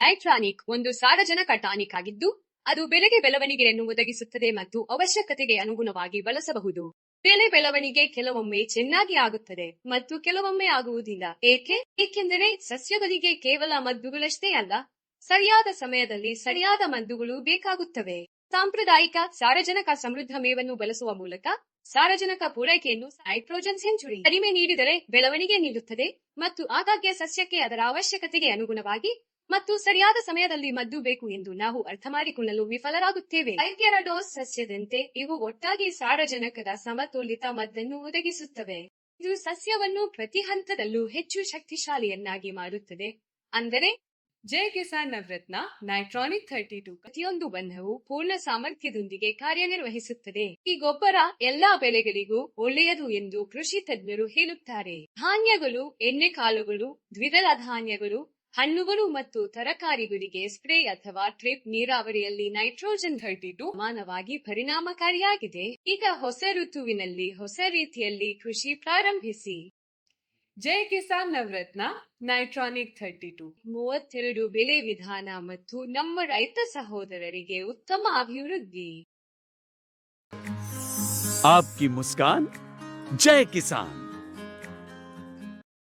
ಐಟ್ರಾನಿಕ್ ಒಂದು ಸಾರಜನಕ ಟಾನಿಕ್ ಆಗಿದ್ದು, ಅದು ಬೆಲೆಗೆ ಬೆಳವಣಿಗೆಯನ್ನು ಒದಗಿಸುತ್ತದೆ ಮತ್ತು ಅವಶ್ಯಕತೆಗೆ ಅನುಗುಣವಾಗಿ ಬಳಸಬಹುದು. ಬೆಳೆ ಬೆಳವಣಿಗೆ ಕೆಲವೊಮ್ಮೆ ಚೆನ್ನಾಗಿ ಆಗುತ್ತದೆ ಮತ್ತು ಕೆಲವೊಮ್ಮೆ ಆಗುವುದಿಲ್ಲ. ಏಕೆ? ಏಕೆಂದರೆ ಸಸ್ಯಗಳಿಗೆ ಕೇವಲ ಮದ್ದುಗಳಷ್ಟೇ ಅಲ್ಲ, ಸರಿಯಾದ ಸಮಯದಲ್ಲಿ ಸರಿಯಾದ ಮದ್ದುಗಳು ಬೇಕಾಗುತ್ತವೆ. ಸಾಂಪ್ರದಾಯಿಕ ಸಾರಜನಕ ಸಮೃದ್ಧ ಮೇವನ್ನು ಬಳಸುವ ಮೂಲಕ ಸಾರಜನಕ ಪೂರೈಕೆಯನ್ನು ನೈಟ್ರೋಜನ್ ಸೆಂಚುರಿ ಕಡಿಮೆ ನೀಡಿದರೆ ಬೆಳವಣಿಗೆ ನೀಡುತ್ತದೆ ಮತ್ತು ಆಗಾಗ್ಗೆ ಸಸ್ಯಕ್ಕೆ ಅದರ ಅವಶ್ಯಕತೆಗೆ ಅನುಗುಣವಾಗಿ ಮತ್ತು ಸರಿಯಾದ ಸಮಯದಲ್ಲಿ ಮದ್ದು ಬೇಕು ಎಂದು ನಾವು ಅರ್ಥ ಮಾಡಿಕೊಳ್ಳಲು ವಿಫಲರಾಗುತ್ತೇವೆ. ವೈದ್ಯರ ಡೋಸ್ ಸಸ್ಯದಂತೆ ಇವು ಒಟ್ಟಾಗಿ ಸಾರಜನಕದ ಸಮತೋಲಿತ ಮದ್ದನ್ನು ಒದಗಿಸುತ್ತವೆ. ಇದು ಸಸ್ಯವನ್ನು ಪ್ರತಿ ಹಂತದಲ್ಲೂ ಹೆಚ್ಚು ಶಕ್ತಿಶಾಲಿಯನ್ನಾಗಿ ಮಾಡುತ್ತದೆ ಅಂದರೆ Jai Kisan Navratna nitronic thirty two ಪ್ರತಿಯೊಂದು ಬಂಧವು ಪೂರ್ಣ ಸಾಮರ್ಥ್ಯದೊಂದಿಗೆ ಕಾರ್ಯನಿರ್ವಹಿಸುತ್ತದೆ. ಈ ಗೊಬ್ಬರ ಎಲ್ಲಾ ಬೆಳೆಗಳಿಗೂ ಒಳ್ಳೆಯದು ಎಂದು ಕೃಷಿ ತಜ್ಞರು ಹೇಳುತ್ತಾರೆ. ಧಾನ್ಯಗಳು ಎಣ್ಣೆಕಾಳುಗಳು ದ್ವಿದಳ ಧಾನ್ಯಗಳು ಹಣ್ಣುಗಳು ಮತ್ತು ತರಕಾರಿಗಳಿಗೆ ಸ್ಪ್ರೇ ಅಥವಾ ಟ್ರಿಪ್ ನೀರಾವರಿಯಲ್ಲಿ ನೈಟ್ರೋಜನ್ ಥರ್ಟಿ ಟು ಸಮಾನವಾಗಿ ಪರಿಣಾಮಕಾರಿಯಾಗಿದೆ ಈಗ ಹೊಸ ಋತುವಿನಲ್ಲಿ ಹೊಸ ರೀತಿಯಲ್ಲಿ ಕೃಷಿ ಪ್ರಾರಂಭಿಸಿ Jai Kisan Navaratna nitronic thirty two ಮೂವತ್ತೆರಡು ಬೆಳೆ ವಿಧಾನ ಮತ್ತು ನಮ್ಮ ರೈತ ಸಹೋದರರಿಗೆ ಉತ್ತಮ ಅಭಿವೃದ್ಧಿ आपकी मुस्कान जय किसान